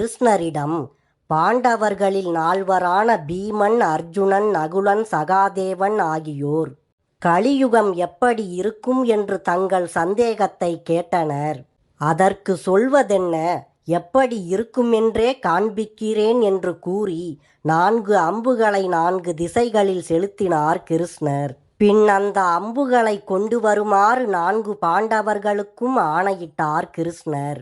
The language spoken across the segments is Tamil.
கிருஷ்ணரிடம் பாண்டவர்களில் நால்வரான பீமன் அர்ஜுனன் நகுலன் சகாதேவன் ஆகியோர் கலியுகம் எப்படி இருக்கும் என்று தங்கள் சந்தேகத்தை கேட்டனர். அதற்கு சொல்வதென்ன எப்படி இருக்குமென்றே காண்பிக்கிறேன் என்று கூறி நான்கு அம்புகளை நான்கு திசைகளில் செலுத்தினார் கிருஷ்ணர். பின் அந்த அம்புகளை கொண்டு வருமாறு நான்கு பாண்டவர்களுக்கும் ஆணையிட்டார் கிருஷ்ணர்.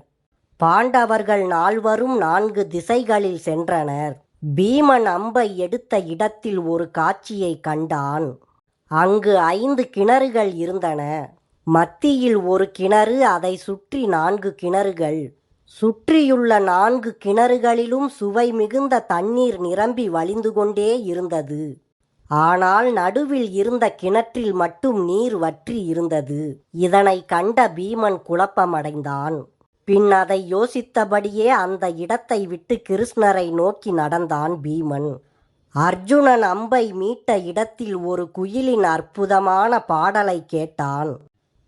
பாண்டவர்கள் நால்வரும் நான்கு திசைகளில் சென்றனர். பீமன் அம்பை எடுத்த இடத்தில் ஒரு காட்சியை கண்டான். அங்கு ஐந்து கிணறுகள் இருந்தன. மத்தியில் ஒரு கிணறு அதை சுற்றி நான்கு கிணறுகள். சுற்றியுள்ள நான்கு கிணறுகளிலும் சுவை மிகுந்த தண்ணீர் நிரம்பி வழிந்து கொண்டே இருந்தது. ஆனால் நடுவில் இருந்த கிணற்றில் மட்டும் நீர் வற்றி இருந்தது. இதனை கண்ட பீமன் குழப்பமடைந்தான். பின் அதை யோசித்தபடியே அந்த இடத்தை விட்டு கிருஷ்ணரை நோக்கி நடந்தான் பீமன். அர்ஜுனன் அம்பை மீட்ட இடத்தில் ஒரு குயிலின் அற்புதமான பாடலை கேட்டான்.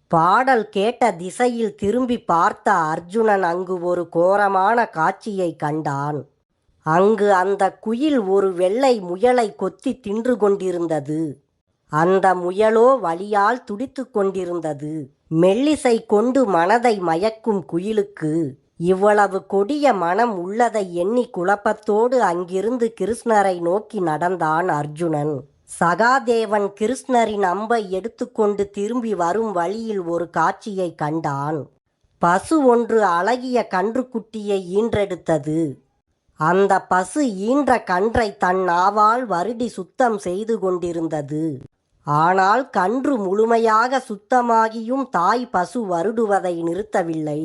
பாடல் கேட்ட திசையில் திரும்பி பார்த்த அர்ஜுனன் அங்கு ஒரு கோரமான காட்சியை கண்டான். அங்கு அந்த குயில் ஒரு வெள்ளை முயலை கொத்தி தின்று கொண்டிருந்தது. அந்த முயலோ வழியால் துடித்து கொண்டிருந்தது. மெல்லிசை கொண்டு மனதை மயக்கும் குயிலுக்கு இவ்வளவு கொடிய மனம் உள்ளதை எண்ணி குழப்பத்தோடு அங்கிருந்து கிருஷ்ணரை நோக்கி நடந்தான் அர்ஜுனன். சகாதேவன் கிருஷ்ணரின் அம்பை எடுத்துக்கொண்டு திரும்பி வரும் வழியில் ஒரு காட்சியை கண்டான். பசு ஒன்று அழகிய கன்றுக்குட்டியை ஈன்றெடுத்தது. அந்த பசு ஈன்ற கன்றை தன் நாவால் வருடி சுத்தம் செய்து கொண்டிருந்தது. ஆனால் கன்று முழுமையாக சுத்தமாகியும் தாய் பசு வருடுவதை நிறுத்தவில்லை.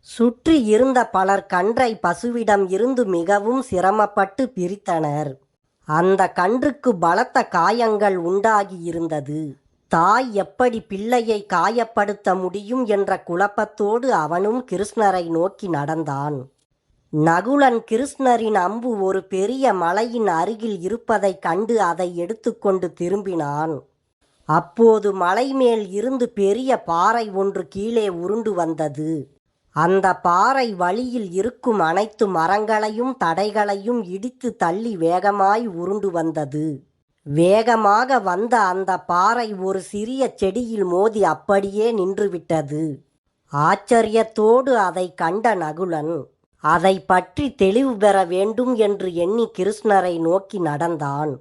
சுற்றி இருந்த பலர் கன்றை பசுவிடம் இருந்து மிகவும் சிரமப்பட்டு பிரித்தனர். அந்த கன்றுக்கு பலத்த காயங்கள் உண்டாகி இருந்தது தாய் எப்படி பிள்ளையை காயப்படுத்த முடியும் என்ற குழப்பத்தோடு அவனும் கிருஷ்ணரை நோக்கி நடந்தான். நகுலன் கிருஷ்ணரின் அம்பு ஒரு பெரிய மலையின் அருகில் இருப்பதைக் கண்டு அதை எடுத்துக்கொண்டு திரும்பினான். அப்போது மலை மேல் இருந்து பெரிய பாறை ஒன்று கீழே உருண்டு வந்தது. அந்த பாறை வழியில் இருக்கும் அனைத்து மரங்களையும் தடைகளையும் இடித்து தள்ளி வேகமாய் உருண்டு வந்தது. வேகமாக வந்த அந்த பாறை ஒரு சிறிய செடியில் மோதி அப்படியே நின்றுவிட்டது. ஆச்சரியத்தோடு அதை கண்ட நகுலன் அதை பற்றி தெளிவு பெற வேண்டும் என்று எண்ணி கிருஷ்ணரை நோக்கி நடந்தான்.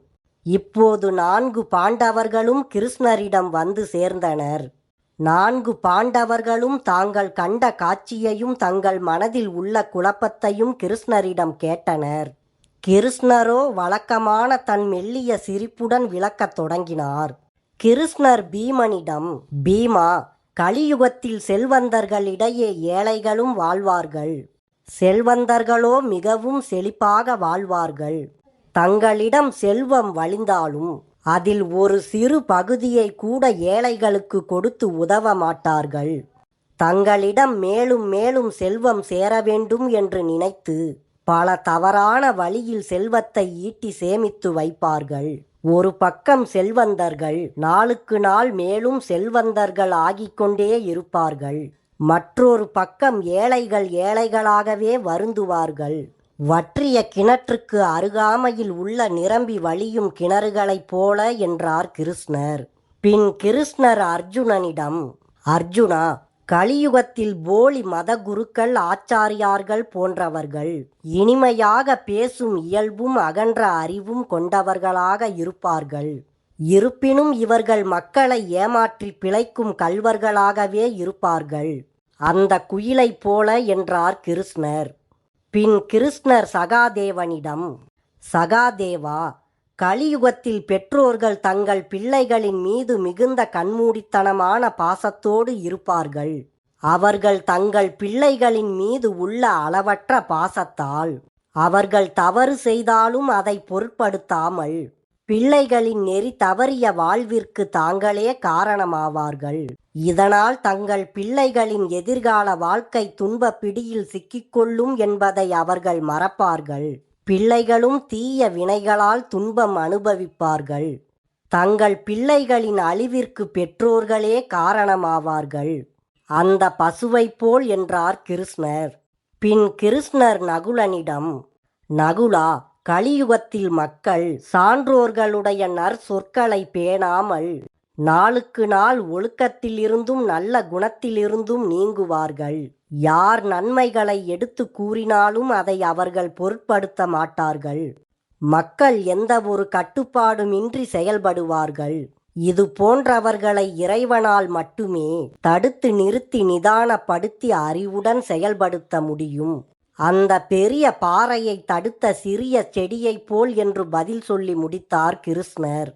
இப்போது நான்கு பாண்டவர்களும் கிருஷ்ணரிடம் வந்து சேர்ந்தனர். நான்கு பாண்டவர்களும் தாங்கள் கண்ட காட்சியையும் தங்கள் மனதில் உள்ள குழப்பத்தையும் கிருஷ்ணரிடம் கேட்டனர். கிருஷ்ணரோ வழக்கமான தன் மெல்லிய சிரிப்புடன் விளக்கத் தொடங்கினார். கிருஷ்ணர் பீமனிடம் பீமா கலியுகத்தில் செல்வந்தர்களிடையே ஏழைகளும் வாழ்வார்கள். செல்வந்தர்களோ மிகவும் செழிப்பாக வாழ்வார்கள். தங்களிடம் செல்வம் வழிந்தாலும் அதில் ஒரு சிறு பகுதியை கூட ஏழைகளுக்கு கொடுத்து உதவ மாட்டார்கள். தங்களிடம் மேலும் மேலும் செல்வம் சேர வேண்டும் என்று நினைத்து பல தவறான வழியில் செல்வத்தை ஈட்டி சேமித்து வைப்பார்கள். ஒரு பக்கம் செல்வந்தர்கள் நாளுக்கு நாள் மேலும் செல்வந்தர்கள் ஆகிக்கொண்டே இருப்பார்கள். மற்றொரு பக்கம் ஏழைகள் ஏழைகளாகவே வருந்துவார்கள். வற்றிய கிணற்றுக்கு அருகாமையில் உள்ள நிரம்பி வழியும் கிணறுகளைப் போல என்றார் கிருஷ்ணர். பின் கிருஷ்ணர் அர்ஜுனனிடம் அர்ஜுனா கலியுகத்தில் போலி மத குருக்கள் ஆச்சாரியார்கள் போன்றவர்கள் இனிமையாக பேசும் இயல்பும் அகன்ற அறிவும் கொண்டவர்களாக இருப்பார்கள். இருப்பினும் இவர்கள் மக்களை ஏமாற்றி பிழைக்கும் கல்வர்களாகவே இருப்பார்கள். அந்த குயிலைப் போல என்றார் கிருஷ்ணர். பின் கிருஷ்ணர் சகாதேவனிடம் சகாதேவா கலியுகத்தில் பெற்றோர்கள் தங்கள் பிள்ளைகளின் மீது மிகுந்த கண்மூடித்தனமான பாசத்தோடு இருப்பார்கள். அவர்கள் தங்கள் பிள்ளைகளின் மீது உள்ள அளவற்ற பாசத்தால் அவர்கள் தவறு செய்தாலும் அதை பொருட்படுத்தாமல் பிள்ளைகளின் நெறி தவறிய வாழ்விற்கு தாங்களே காரணமாவார்கள். இதனால் தங்கள் பிள்ளைகளின் எதிர்கால வாழ்க்கை துன்ப பிடியில் சிக்கிக்கொள்ளும் என்பதை அவர்கள் மறப்பார்கள். பிள்ளைகளும் தீய வினைகளால் துன்பம் அனுபவிப்பார்கள். தங்கள் பிள்ளைகளின் அழிவிற்கு பெற்றோர்களே காரணமாவார்கள். அந்த பசுவைப் போல் என்றார் கிருஷ்ணர். பின் கிருஷ்ணர் நகுலனிடம் நகுலா கலியுகத்தில் மக்கள் சான்றோர்களுடைய நற்சொற்களை பேணாமல் நாளுக்கு நாள் ஒழுக்கத்திலிருந்தும் நல்ல குணத்திலிருந்தும் நீங்குவார்கள். யார் நன்மைகளை எடுத்து கூறினாலும் அதை அவர்கள் பொருட்படுத்த மாட்டார்கள். மக்கள் எந்த ஒரு கட்டுப்பாடுமின்றி செயல்படுவார்கள். இது போன்றவர்களை இறைவனால் மட்டுமே தடுத்து நிறுத்தி நிதானப்படுத்தி அறிவுடன் செயல்படுத்த முடியும். அந்த பெரிய பாறையை தடுத்த சிறிய செடியைப் போல் என்று பதில் சொல்லி முடித்தார் கிருஷ்ணர்.